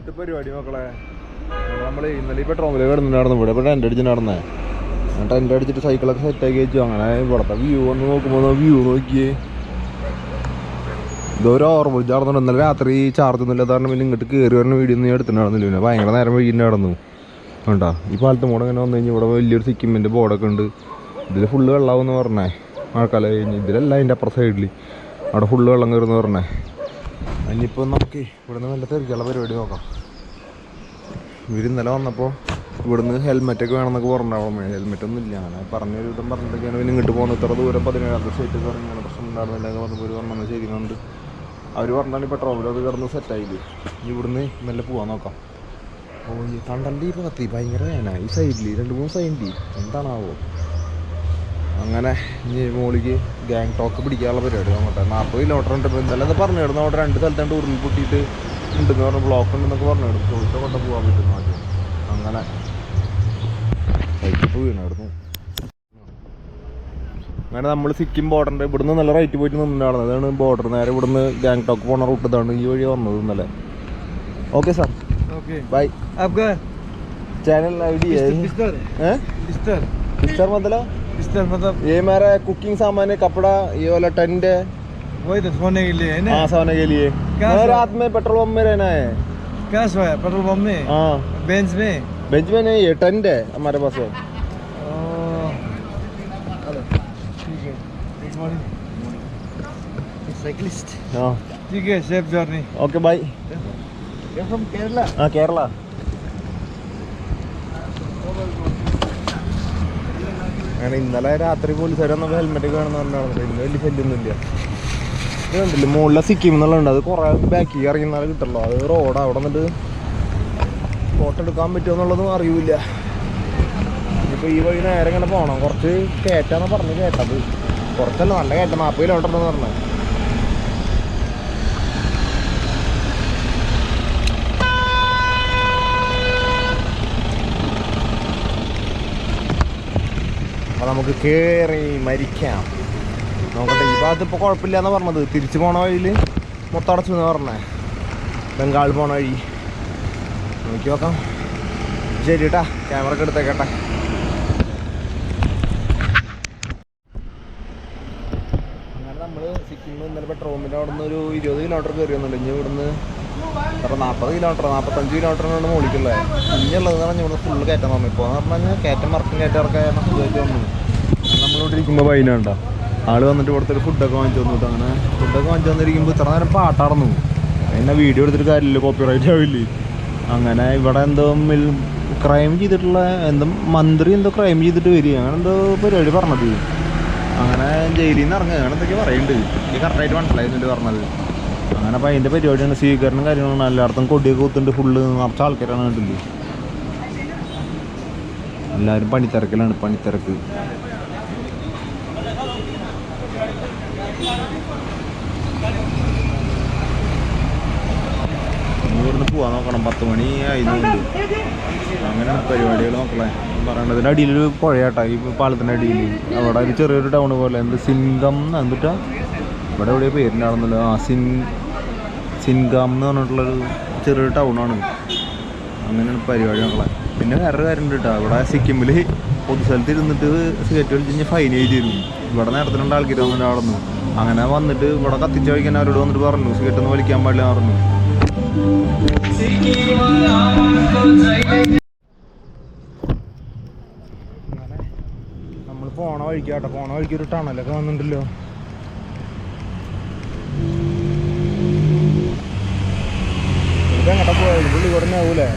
എന്തിട്ട് പരിപാടി മക്കളെ. നമ്മൾ ഇന്നലെ ഇപ്പോൾ പെട്രോമിൽ കിടന്നിട്ടായിരുന്നു ഇവിടെ ഇപ്പോൾ ടെന്റ് അടിച്ചിട്ടുണ്ടായിരുന്നേ ടെന്റ് അടിച്ചിട്ട് സൈക്കിളൊക്കെ സെറ്റാക്കി വെച്ചു. അങ്ങനെ ഇവിടുത്തെ വ്യൂ ഒന്ന് നോക്കുമ്പോൾ വ്യൂ നോക്കിയേ. ഇതൊരു ഓർമ്മ വിളിച്ചാർന്നുണ്ട് ഇന്നലെ രാത്രി ചാർജ് ഒന്നും കാരണം പിന്നെ ഇങ്ങോട്ട് കയറി വരുന്ന വീഡിയോ ഒന്നും ഞാൻ എടുത്തിട്ടുണ്ടായിരുന്നില്ല. പിന്നെ ഭയങ്കര നേരം വൈകിട്ട് നടന്നു. കണ്ടാ? ഈ പാലത്ത് മോടെ ഇങ്ങനെ വന്നു കഴിഞ്ഞാൽ ഇവിടെ വലിയൊരു സിക്കിമിന്റെ ബോർഡൊക്കെ ഉണ്ട്. ഇതിൽ ഫുള്ള് വെള്ളമാവെന്ന് പറഞ്ഞേ. മഴക്കാലം കഴിഞ്ഞ്. ഇതിലല്ല അതിന്റെ അപ്പുറം സൈഡിൽ അവിടെ ഫുള്ള് വെള്ളം കയറുമെന്ന് പറഞ്ഞേ. ഇനിയിപ്പോൾ നമുക്ക് ഇവിടുന്ന് നല്ല തെറിക്കുള്ള പരിപാടി നോക്കാം. ഇവർ ഇന്നലെ വന്നപ്പോൾ ഇവിടുന്ന് ഹെൽമെറ്റൊക്കെ വേണമെന്നൊക്കെ ഹെൽമെറ്റ് ഒന്നും ഇല്ല. അങ്ങനെ പറഞ്ഞൊരു വിധം പറഞ്ഞിട്ടൊക്കെയാണ് പിന്നെ ഇങ്ങോട്ട് പോകുന്നത്. ഇത്ര ദൂരം പതിനേഴാമത്തെ സ്റ്റേറ്റ് പറഞ്ഞാൽ പ്രശ്നം ഉണ്ടായിരുന്നില്ല. എന്ന് പറഞ്ഞപ്പോൾ ഒരു പറഞ്ഞാൽ ശരിയെന്നുണ്ട് അവർ പറഞ്ഞാൽ ഇപ്പോൾ അത് കിടന്ന് സെറ്റായില്ലേ ഇനി ഇവിടുന്ന് മെല്ലെ പോകാൻ നോക്കാം. ഓ ഈ തണ്ടന്റെ ഈ ഭാഗത്ത് ഭയങ്കര വേന. ഈ സൈഡിൽ രണ്ട് മൂന്ന് സൈഡിൽ എന്താണാവോ? അങ്ങനെ ഇനി മോളിക്ക് ഗാങ് ടോക്ക് പിടിക്കാനുള്ള പരിപാടി അങ്ങോട്ട് നാൽപ്പത് കിലോമീറ്റർ ഉണ്ട്. ഇപ്പോൾ എന്തായാലും അത് പറഞ്ഞു കിടന്നു അവിടെ രണ്ട് സ്ഥലത്താണ്ട് ഉരുൾ പൊട്ടിയിട്ട് ഉണ്ടെന്ന് പറഞ്ഞ ബ്ലോക്ക് ഉണ്ടെന്നൊക്കെ പറഞ്ഞു കിടന്നു ചോദിച്ചാൽ കൊണ്ട് പോകാൻ പറ്റുന്നു ആദ്യം അങ്ങനെ റൈറ്റിപ്പോൾ വീണായിരുന്നു. അങ്ങനെ നമ്മൾ സിക്കിം ബോർഡറിന്റെ ഇവിടുന്ന് നല്ല റൈറ്റ് പോയിട്ട് നിന്നാണ് അതാണ് ബോർഡർ നേരെ ഇവിടുന്ന് ഗാങ് ടോക്ക് പോണ റൂട്ട് ഇതാണ് ഈ വഴി വന്നത് ഇന്നലെ. Okay sir okay bye channel I D ഏ? बिस्तर मतलब? बिस्तर मतलब ये मेरा कुकिंग सामान है कपड़ा ये वाला टेंट है। वही तो सोने के लिए है ना? हाँ सोने के लिए। क्या रात में पेट्रोल पंप में रहना है। क्या सोया? पेट्रोल पंप में? हाँ। बेंच में? बेंच में नहीं है टेंट है हमारे पास है। ठीक है। साइकिलिस्ट हाँ। ठीक है safe journey okay bye from Kerala हाँ केरला അങ്ങനെ ഇന്നലെ രാത്രി പോലീസുകാർ വന്നപ്പോൾ ഹെൽമെറ്റ് കാണുന്ന പറഞ്ഞാണ് ഇന്ന് വലിയ ശല്യമൊന്നുമില്ല ഇത് കണ്ടില്ലേ? മുകളിലെ സിക്കിം എന്നുള്ളത് അത് കുറേ ബാക്കി ഇറങ്ങുന്നാലും കിട്ടുള്ളൂ അത് റോഡാണ് അവിടെ നിന്നിട്ട് ഫോട്ടോ എടുക്കാൻ പറ്റുമോ എന്നുള്ളതും അറിയില്ല. ഇപ്പോൾ ഈ വഴി നേരെ ഇങ്ങനെ പോകണം കുറച്ച് കയറ്റാന്ന് പറഞ്ഞ് കേട്ടത്. കുറച്ചല്ല നല്ല കയറ്റം. നാൽപ്പത് കിലോമീറ്റർ എന്ന് പറഞ്ഞത്. അപ്പോൾ നമുക്ക് കയറി മരിക്കാം. നോക്കട്ടെ ഈ ഭാഗത്ത് ഇപ്പോൾ കുഴപ്പമില്ല എന്ന് പറഞ്ഞത്. തിരിച്ചു പോണ വഴിയിൽ മൊത്തം അടച്ചു എന്ന് പറഞ്ഞേ? ബംഗാൾ പോണ വഴി. നോക്കി നോക്കാം. ശരി കേട്ടാ ക്യാമറ ഒക്കെ എടുത്തേക്കട്ടെ. അങ്ങനെ നമ്മൾ സിക്കിമിൽ ഇന്നലെ പെട്രോമിന്റെ അവിടെ നിന്ന് ഒരു ഇരുപത് കിലോമീറ്റർ കയറി വന്നുണ്ട് ഇനി ഇവിടുന്ന് എത്ര നാൽപ്പത് കിലോമീറ്റർ നാൽപ്പത്തഞ്ച് കിലോമീറ്ററിനാണ് മുകളിക്കുള്ളത് ഇനിയുള്ളത് എന്ന് പറഞ്ഞാൽ ഇവിടെ ഫുള്ള് കയറ്റം വന്നു. ഇപ്പോൾ എന്ന് പറഞ്ഞാൽ കയറ്റം മറക്കും ഇറക്കാൻ സുഖമായിട്ട് വന്നു. നമ്മളിവിടെ ഇരിക്കുമ്പോൾ വൈകുന്നുണ്ടോ ആൾ വന്നിട്ട് ഇവിടുത്തെ ഒരു ഫുഡൊക്കെ വാങ്ങിച്ചു തന്നിട്ട് അങ്ങനെ. ഫുഡൊക്കെ വാങ്ങിച്ചു തന്നിരിക്കുമ്പോൾ ഇത്ര നേരം പാട്ടാടന്നു എന്നെ വീഡിയോ എടുത്തിട്ട് കാര്യമില്ല കോപ്പിറൈറ്റ് ആവില്ലേ? അങ്ങനെ ഇവിടെ എന്തോ ക്രൈം ചെയ്തിട്ടുള്ള എന്തോ മന്ത്രി എന്തോ ക്രൈം ചെയ്തിട്ട് വരിക. അങ്ങനെ എന്തോ പരിപാടി പറഞ്ഞത്. അങ്ങനെ ജയിലിൽ നിന്ന് ഇറങ്ങുക. അങ്ങനെ എന്തൊക്കെയാണ് പറയുന്നുണ്ട്. എനിക്ക് കറക്റ്റായിട്ട് മനസ്സിലായിരുന്നില്ല പറഞ്ഞത്. അങ്ങനെ അപ്പം അതിന്റെ പരിപാടിയാണ് സ്വീകരണം കാര്യങ്ങളാണ്. എല്ലായിടത്തും കൊടിയൊക്കെ കുത്തുന്നുണ്ട് ഫുള്ള് നിറച്ച ആൾക്കാരാണ് കണ്ടില്ലേ? എല്ലാവരും പണിത്തിരക്കിലാണ് പണിത്തിരക്ക്. ഇവിടുന്ന് പോവാൻ നോക്കണം. പത്ത് മണി ആയതുകൊണ്ട് അങ്ങനെയാണ് പരിപാടികൾ നോക്കണേ. പറയണത് ഇതിന്റെ അടിയിലൊരു പുഴയാട്ടാ ഈ പാലത്തിന്റെ അടിയിൽ. അവിടെ ഒരു ചെറിയൊരു ടൗൺ പോലെ. എന്ത് സിംഗം എന്നിട്ടാ ഇവിടെ എവിടെയോ ആണെന്നല്ലോ ആ സിൻ സിൻഗാം എന്ന് പറഞ്ഞിട്ടുള്ളൊരു ചെറിയൊരു ടൗണാണ് അങ്ങനെയാണ് പരിപാടി നമ്മളെ പിന്നെ വേറൊരു കാര്യം ഉണ്ട് കേട്ടോ ഇവിടെ സിക്കിമിൽ പൊതുസ്ഥലത്ത് ഇരുന്നിട്ട് സിഗരറ്റ് വലിച്ച് കഴിഞ്ഞാൽ ഫൈൻ എഴുതി തരും. ഇവിടെ നേരത്തെ രണ്ട് ആൾക്കാർ വന്നിട്ട് അവിടെ നിന്ന്. അങ്ങനെ വന്നിട്ട് ഇവിടെ കത്തിച്ച് വയ്ക്കാൻ അവരോട് വന്നിട്ട് പറഞ്ഞു. സിഗരറ്റ് ഒന്നും വലിക്കാൻ പാടില്ല പറഞ്ഞു. നമ്മൾ പോണ വഴിക്ക് കേട്ടോ പോണ വഴിക്ക് ഒരു ടണലൊക്കെ വന്നിട്ടുണ്ടല്ലോ ഇത് എങ്ങോട്ടാ നിന്ന് ആവൂലേ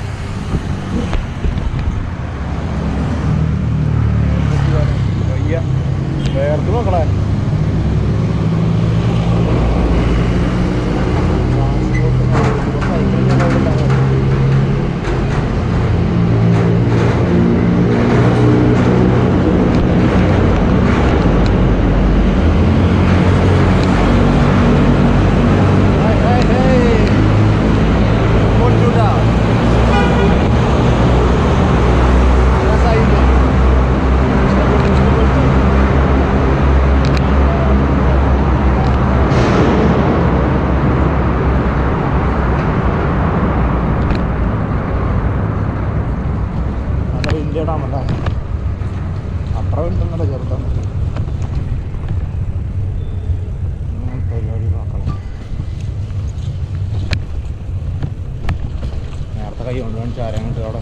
ആരെയും അവിടെ.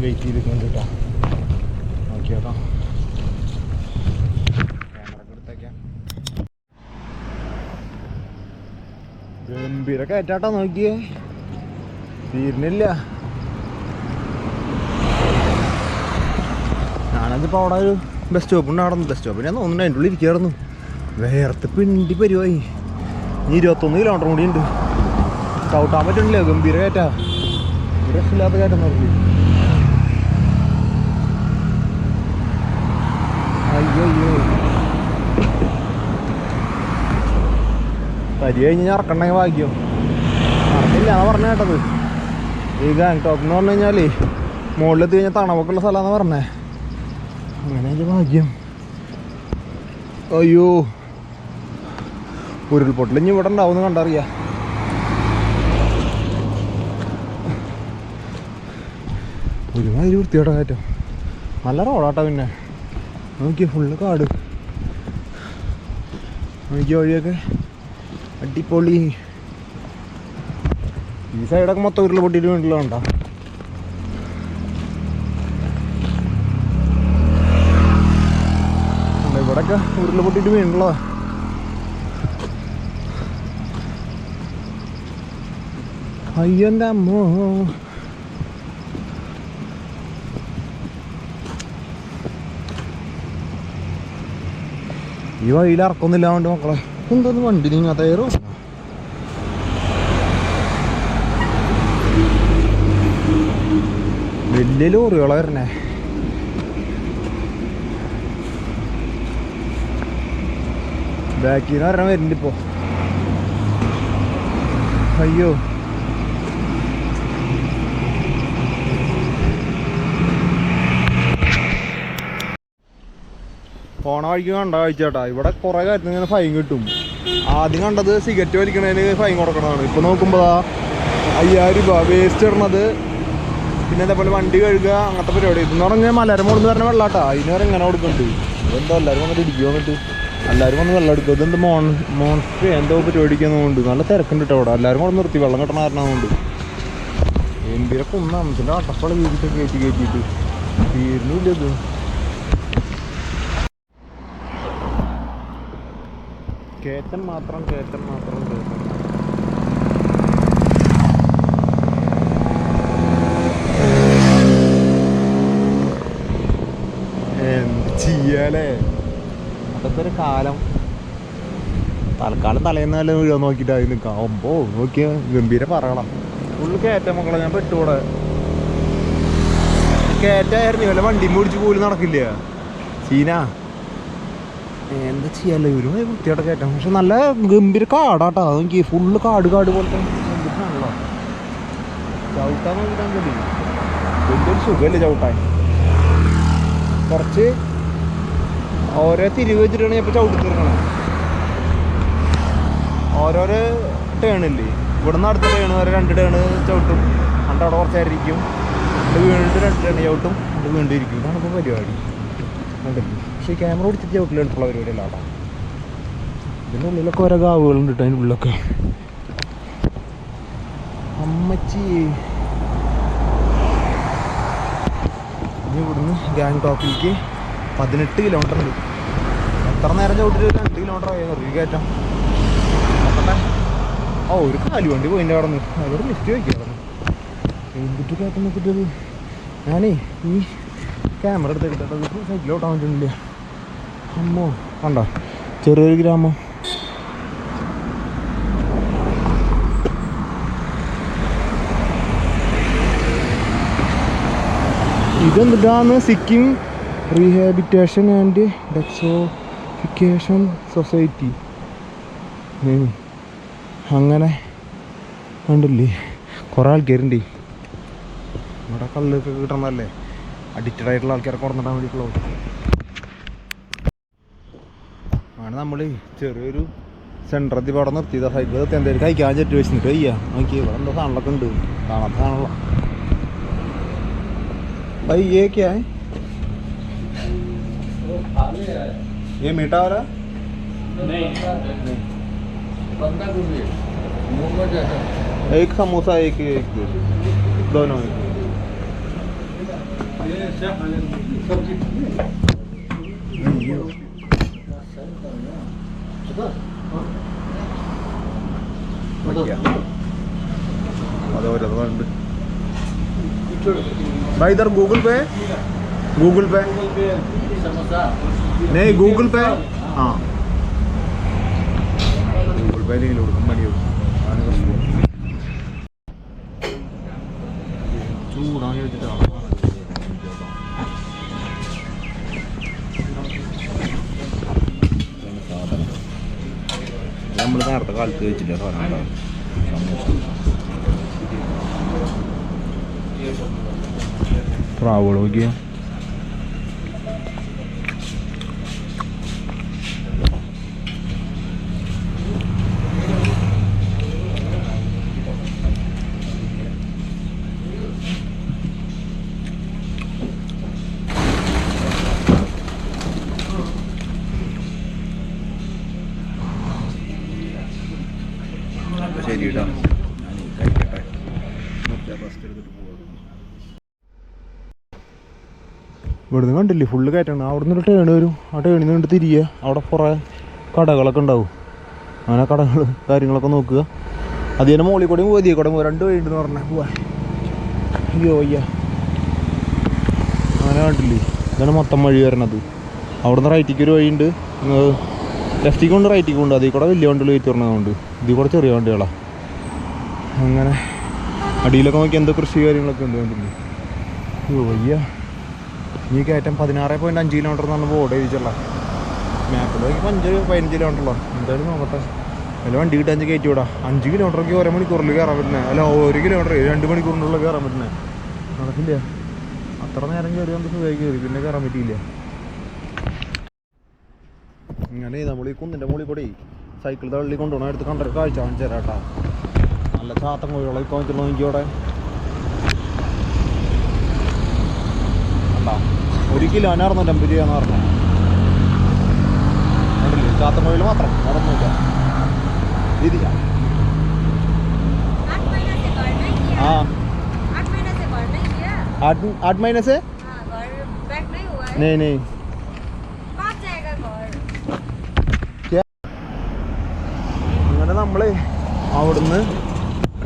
വെയിറ്റ് നോക്കിയേക്കാം. ക്യാമറ എടുത്തേക്കാം. ഗംഭീര കയറ്റാട്ടോ നോക്കിയേ. തീരുന്നില്ല. ഞാനതിപ്പോൾ അവിടെ ഒരു ബസ് സ്റ്റോപ്പ് ഉണ്ട് അവിടെ ബസ് സ്റ്റോപ്പിൽ ഞാൻ തോന്നുന്നു അതിന്റെ ഉള്ളിൽ ഇരിക്കായിരുന്നു വേർത്ത് പിണ്ടി പരിവായി ഇനി ഇരുപത്തൊന്ന് കിലോമീറ്റർ കൂടി ഉണ്ട്. ചവിട്ടാൻ പറ്റണില്ല. ഗംഭീര കയറ്റാ. രക്ഷയില്ലാത്ത കയറ്റം നടത്തി അയ്യോ. തരി കഴിഞ്ഞ് ഇറക്കണ്ടെങ്കിൽ അറിഞ്ഞില്ല ആ പറഞ്ഞ കേട്ടത്. ഈ ഗാങ്ടോക്ക് എന്ന് പറഞ്ഞു കഴിഞ്ഞാൽ മുകളിലെത്തി കഴിഞ്ഞാൽ തണവൊക്കെയുള്ള സ്ഥലമാണെന്ന് പറഞ്ഞേ. അങ്ങനെ ഭാഗ്യം. അയ്യോ. ഉരുൾപൊട്ടൽ ഇനി ഇവിടെ ഉണ്ടാവും കണ്ടറിയാ. ഒരുമാതിരി വൃത്തിയോടെ കയറ്റോ നല്ല റോഡാട്ടോ പിന്നെ. നോക്കി ഫുള്ള് കാട്. നോക്കിയ വഴിയൊക്കെ. അടിപൊളി. ഈ സൈഡൊക്കെ മൊത്തം ഉരുള പൊട്ടിയിട്ട് വേണ്ടിയുള്ള ഉണ്ടോ? ഇവിടൊക്കെ ഉരുള പൊട്ടിയിട്ട് വീണുള്ളതാ അയ്യന്റെ അമ്മോ. ഈ വഴിയിൽ ഇറക്കൊന്നില്ല കൊണ്ട് മക്കളെ? എന്തോന്ന് വണ്ടി നീങ്ങാത്ത തയ്യാറോ വലിയ ലോറികളാ വരണേ ബാക്കിൽ നിന്ന് പറഞ്ഞാൽ വരുന്നുണ്ട് ഇപ്പോ. അയ്യോ. പോണ വഴിക്ക് കണ്ട കാഴ്ചേട്ടാ ഇവിടെ കുറെ കാര്യത്തിന് ഇങ്ങനെ ഫൈൻ കിട്ടും. ആദ്യം കണ്ടത് സിഗരറ്റ് വലിക്കണതിന് ഫൈൻ കൊടുക്കണതാണ്. ഇപ്പൊ നോക്കുമ്പോ ദാ അയ്യായിരം രൂപ വേസ്റ്റ് ഇടണത്. പിന്നെ അതേപോലെ വണ്ടി കഴുകുക അങ്ങനത്തെ പരിപാടി. ഇതെന്ന് പറഞ്ഞാൽ മലരം കൊടുന്ന് പറഞ്ഞ വെള്ളാട്ടാ. അതിന് വരെ ഇങ്ങനെ കൊടുക്കുന്നുണ്ട് ഇതെന്തോ എല്ലാവരും വന്നിട്ട് ഇടിക്കുക വന്നിട്ട്? എല്ലാവരും വന്ന് വെള്ളം എടുക്കും. ഇതെന്ത് മോൺ മോൺസ്റ്റർ എന്തോ പരിപാടിക്കുന്നതുകൊണ്ട് നല്ല തിരക്കുണ്ട് കേട്ടോ അവിടെ എല്ലാവരും കൂടെ നിർത്തി വെള്ളം കിട്ടണ കാരണമുണ്ട് എന്തിനൊക്കെ അമ്മച്ചിന്റെ അട്ടപ്പള വീട്ടിൽ കയറ്റി കയറ്റിയിട്ട്. തീരുന്നില്ല ഇത്. കയറ്റം മാത്രം കയറ്റം മാത്രം കയറ്റം എന്ത് ചെയ്യാലേ? അതൊക്കെ ഒരു കാലം. തൽക്കാലം തലേന്ന് വീഴാൻ നോക്കിയിട്ട് അതിന് കാവുമ്പോ നോക്കിയ ഗംഭീര പറയണം. ഫുള്ള് കയറ്റം മക്കളെ ഞാൻ പെട്ടുകൂടെ കയറ്റായിരുന്നു വല്ല വണ്ടി മുടിച്ച് പോലും നടക്കില്ല? ചീന? എന്താ ചെയ്യാല്ലോ ഒരു വൃത്തിയോടെ കയറ്റാം പക്ഷെ നല്ല ഗംഭീര കാടാട്ടോ. നോക്കി ഫുള്ള് കാട് കാട് പോലത്തെ വലിയൊരു സുഖമല്ലേ ചവിട്ടാൻ. കുറച്ച് ഓരോ തിരിവ് വെച്ചിട്ടാണ് ഞാൻ ഇപ്പോൾ ചവിട്ടി തീർക്കണം ഓരോരോ ടേണില്ലേ ഇവിടെ നിന്ന് അടുത്ത ടേണ് വരെ രണ്ട് ടേണ് ചവിട്ടും. അണ്ട് അവിടെ കുറച്ച് നേരം ഇരിക്കും എന്നിട്ട് വീണ്ടും രണ്ട് ടേണ് ചവിട്ടും. അത് വീണ്ടും ഇരിക്കും. ഇതാണ് ഇപ്പോൾ പരിപാടി. കണ്ടില്ലേ? പക്ഷേ ഈ ക്യാമറ പിടിച്ചിട്ട് ചവിട്ടിൽ എളുപ്പമുള്ള പരിപാടിയല്ല അവിടെ ഇതിന്റെ ഉള്ളിലൊക്കെ ഓരോ ഗാവുകളുണ്ട് കേട്ടോ അതിന്റെ ഉള്ളിലൊക്കെ. അമ്മച്ചി. ഇവിടുന്ന് ഗാങ്ടോക്കിലേക്ക് പതിനെട്ട് കിലോമീറ്റർ ഉണ്ട്. എത്ര നേരം ചവിട്ടിട്ട് ഒരു രണ്ട് കിലോമീറ്റർ ആയി ഒരു കയറ്റം? ഓ ഒരു കാലു വണ്ടി പോയിന്റെ അവിടെ നിന്ന്. അതൊരു ലിഫ്റ്റ് വയ്ക്കുക അവിടെ എന്തിട്ട് കയറ്റം നോക്കിട്ടത് ഞാനേ ഈ ക്യാമറ എടുത്തിട്ട് സൈക്കിൾ ഓട്ടാൻ പറ്റുന്നില്ല. അമ്മോ കണ്ടോ? ചെറിയൊരു ഗ്രാമം. ഇതെന്തിട്ടാന്ന്? Sikkim rehabilitation and detoxification society. അങ്ങനെ ഉണ്ടല്ലേ കുറേ ആൾക്കാരുണ്ട്. ഇവിടെ കള്ളൊക്കെ കിട്ടണമല്ലേ അഡിക്റ്റഡ് ആയിട്ടുള്ള ആൾക്കാരെ കുറഞ്ഞിട്ടാൻ വേണ്ടിയിട്ടുള്ളൂ നമ്മൾ ചെറിയൊരു സെൻറ്ററത്തിൽ ഇവിടെ നിർത്തിയതാ സൈക്കിൾ നിർത്തി എന്തായാലും കഴിക്കാൻ ചെറ്റ് വെച്ചിട്ട് വയ്യ നോക്കി ഇവിടെ എന്തോ സാധനങ്ങളൊക്കെ ഉണ്ട് കാണാത്ത സാധനമുള്ള भाई ये क्या है ये मीठा वाला एक समोसा एक एक दोनों भाई इधर गूगल पे गूगल पे नहीं गूगल पे हाँ गूगल पे नहीं लोग मणियों നേരത്തെ കാലത്ത് വെച്ചില്ല സാധനം പ്രാവുകൾ നോക്കിയാ. പോകാം ഇവിടുന്ന് കണ്ടില്ലേ ഫുള്ള് കയറ്റണം. അവിടുന്ന് ഒരു ടേൺ വരും. ആ ടേണിൽ നിന്ന് കണ്ട് തിരിയുക അവിടെ കുറേ കടകളൊക്കെ ഉണ്ടാവും. അങ്ങനെ കടകൾ കാര്യങ്ങളൊക്കെ നോക്കുക. അത് തന്നെ മോളിൽ കൂടെയും പോതിയെ കൂടെ രണ്ട് വഴിയുണ്ടെന്ന് പറഞ്ഞാൽ പോവാൻ. അയ്യോ അയ്യ. അങ്ങനെ കണ്ടില്ലേ ഇതാണ് മൊത്തം വഴി വരണത്. അവിടുന്ന് റൈറ്റിക്ക് ഒരു വഴിയുണ്ട്. ലെഫ്റ്റിക്ക് കൊണ്ട് റൈറ്റിക്ക് ഉണ്ട്. അതിൽ കൂടെ വലിയ വണ്ടികൾ കയറ്റി പറഞ്ഞതുകൊണ്ട് ഇതിൽ കൂടെ ചെറിയ വണ്ടികളാണ് അങ്ങനെ അടിയിലൊക്കെ നോക്കി എന്തോ കൃഷി കാര്യങ്ങളൊക്കെ ഉണ്ട് കണ്ടില്ലേ അയ്യോ വയ്യ. ഈ കയറ്റം പതിനാറ് പോയിന്റ് അഞ്ച് കിലോമീറ്റർ എന്നാണ് ബോർഡ് എഴുതിച്ചുള്ള മാപ്പിൽ നോക്കി അഞ്ച് പതിനഞ്ച് കിലോമീറ്ററുള്ള എന്തായാലും നോക്കട്ടെ. അല്ല വണ്ടി കിട്ടാൻ അഞ്ച് കയറ്റി വിടാം അഞ്ച് കിലോമീറ്ററൊക്കെ ഒരേ മണിക്കൂറിൽ കയറാൻ പറ്റുന്നത് അല്ല ഒരു കിലോമീറ്റർ രണ്ട് മണിക്കൂറിനുള്ള കയറാൻ പറ്റുന്നത് നടക്കില്ല. അത്ര നേരം കയറി നമുക്ക് സുഖമായി കയറി പിന്നെ കയറാൻ പറ്റിയില്ല. ഇങ്ങനെ നമ്മൾ ഈ കുന്നിന്റെ മുകളിൽ കൂടി സൈക്കിൾ തള്ളി കൊണ്ടുപോകണം എടുത്ത് കണ്ടൊരു കാഴ്ച കാണിച്ചു തരാം കേട്ടോ. നല്ല ചാത്തം കോഴികളെ കാണിച്ചിട്ടുണ്ടോ എനിക്ക് ഇവിടെ കണ്ടോ ഒരു കിലോന് അറുന്നൂറ്റമ്പത് രൂപയെന്ന് പറഞ്ഞത് കണ്ടില്ലേ ചാത്തൻ കോഴികൾ മാത്രം അറുന്നൂറ്റ ഇതില്ല आठ महीना से घर नहीं किया हाँ आठ महीना से घर नहीं किया आठ आठ महीने से हाँ घर बैक नहीं हुआ है नहीं नहीं कब जाएगा घर അങ്ങനെ നമ്മള് അവിടുന്ന്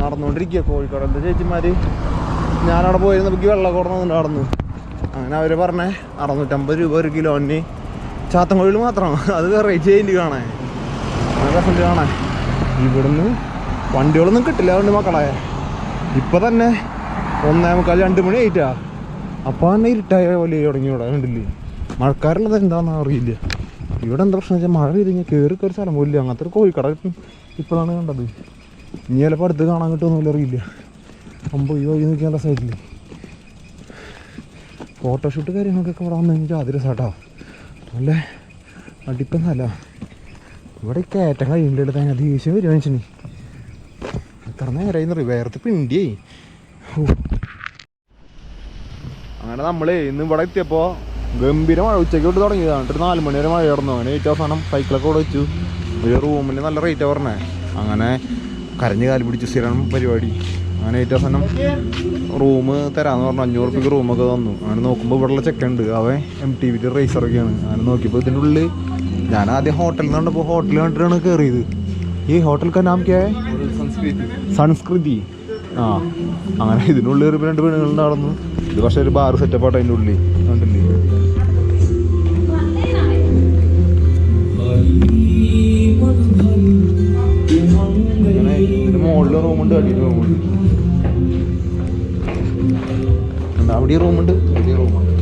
നടന്നുകൊണ്ടിരിക്കുക. കോഴിക്കോട് എന്താ ചേച്ചിമാർ ഞാനവിടെ പോയിരുന്ന പോയിരുന്നപ്പോൾ വെള്ളം നടന്നു. അങ്ങനെ അവർ പറഞ്ഞേ അറുന്നൂറ്റമ്പത് രൂപ ഒരു കിലോന് ചാത്തൻ കോഴികൾ മാത്രം. അത് വേറെ ചെയ്യേണ്ടി കാണാൻ. രസമുണ്ട് കാണാൻ. ഇവിടുന്ന് വണ്ടികളൊന്നും കിട്ടില്ല അതുകൊണ്ട് മക്കളെ. ഇപ്പം തന്നെ ഒന്നേ മുക്കാൽ രണ്ട് മണി ആയിട്ടാ. അപ്പം തന്നെ ഇരുട്ടായ പോലെ തുടങ്ങി ഇവിടെ കണ്ടില്ലേ? മഴക്കാരുള്ളത് എന്താണെന്ന് അറിയില്ല. ഇവിടെ എന്താ പ്രശ്നം വെച്ചാൽ മഴ പെയ്ത് കഴിഞ്ഞാൽ കയറി കയറി സ്ഥലം പോലില്ല അങ്ങനത്തെ ഒരു കോഴിക്കട ഇപ്പോഴാണ് കണ്ടത്. ഇനി ചിലപ്പോൾ അടുത്ത് കാണാൻ കിട്ടുമെന്നില്ല അറിയില്ല. അമ്പോ ഈ വഴി നോക്കിയാൽ രസമായിട്ടില്ലേ ഫോട്ടോഷൂട്ട് കാര്യങ്ങൾക്കൊക്കെ ഇവിടെ വന്നു കഴിഞ്ഞാൽ അത് രസാട്ടോ നല്ല അടിപ്പെന്നല്ല ഇവിടെ കയറ്റം കഴിയുമ്പോൾ അതിന് ദേഷ്യം വരും മനുഷ്യന്. എത്ര നേരമായി വേർത്ത് പിണ്ടിയേ. ഹോ. അങ്ങനെ നമ്മളേ ഇന്ന് ഇവിടെ എത്തിയപ്പോൾ ഗംഭീര മഴ ഉച്ചയ്ക്ക് വിട്ട് തുടങ്ങിയതാണ് എന്നിട്ട് നാല് മണി വരെ മഴ ഇടന്നു അങ്ങനെ ഏറ്റവും അവസാനം സൈക്കിളൊക്കെ ഇവിടെ വെച്ചു. ഒരു റൂമിന് നല്ല റേറ്റാണ് പറഞ്ഞേ. അങ്ങനെ കരഞ്ഞ് കാൽ പിടിച്ച് സ്ഥിരം പരിപാടി. അങ്ങനെ ഏറ്റവും അവസാനം റൂം തരാമെന്ന് പറഞ്ഞു. അഞ്ഞൂറ് റുപ്യക്ക് റൂമൊക്കെ തന്നു. അങ്ങനെ നോക്കുമ്പോൾ ഇവിടെയുള്ള ചെക്കുണ്ട് അവൻ എം ടി വിന്റെ റേസറൊക്കെയാണ് അങ്ങനെ നോക്കിയപ്പോൾ ഇതിന്റെ ഉള്ളിൽ ഞാൻ ആദ്യം ഹോട്ടലിൽ നിന്ന് കണ്ടപ്പോൾ ഹോട്ടൽ കണ്ടിട്ടാണ് കയറിയത് ഈ ഹോട്ടൽ കാ നാം ക്യാ ഹൈ? സംസ്കൃതി. ആ. അങ്ങനെ ഇതിനുള്ളിൽ ഒരു രണ്ട് പെണ്ണുങ്ങൾ നടന്നു ഇത് പക്ഷേ ഒരു ബാർ സെറ്റപ്പ് ആട്ടോ അതിന്റെ ഉള്ളിൽ മുകളിൽ റൂമുണ്ട് അടിയിൽ റൂമുണ്ട്. അവിടെ റൂമുണ്ട് വലിയ റൂമുണ്ട്.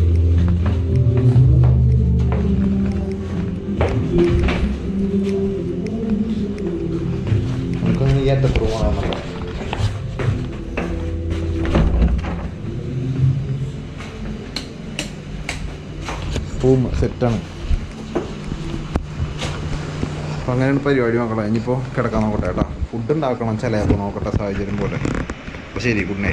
നമുക്ക് ഈ അറ്റത്ത് റൂം സെറ്റാണ്. അപ്പോൾ അങ്ങനെയാണ് പരിപാടി നോക്കട്ടെ ഇനിയിപ്പോൾ കിടക്കാൻ നോക്കട്ടെ കേട്ടോ. ഫുഡ് ഉണ്ടാക്കണം ചിലപ്പോൾ നോക്കട്ടെ സാഹചര്യം പോലെ. ശരി ഗുഡ് നൈറ്റ്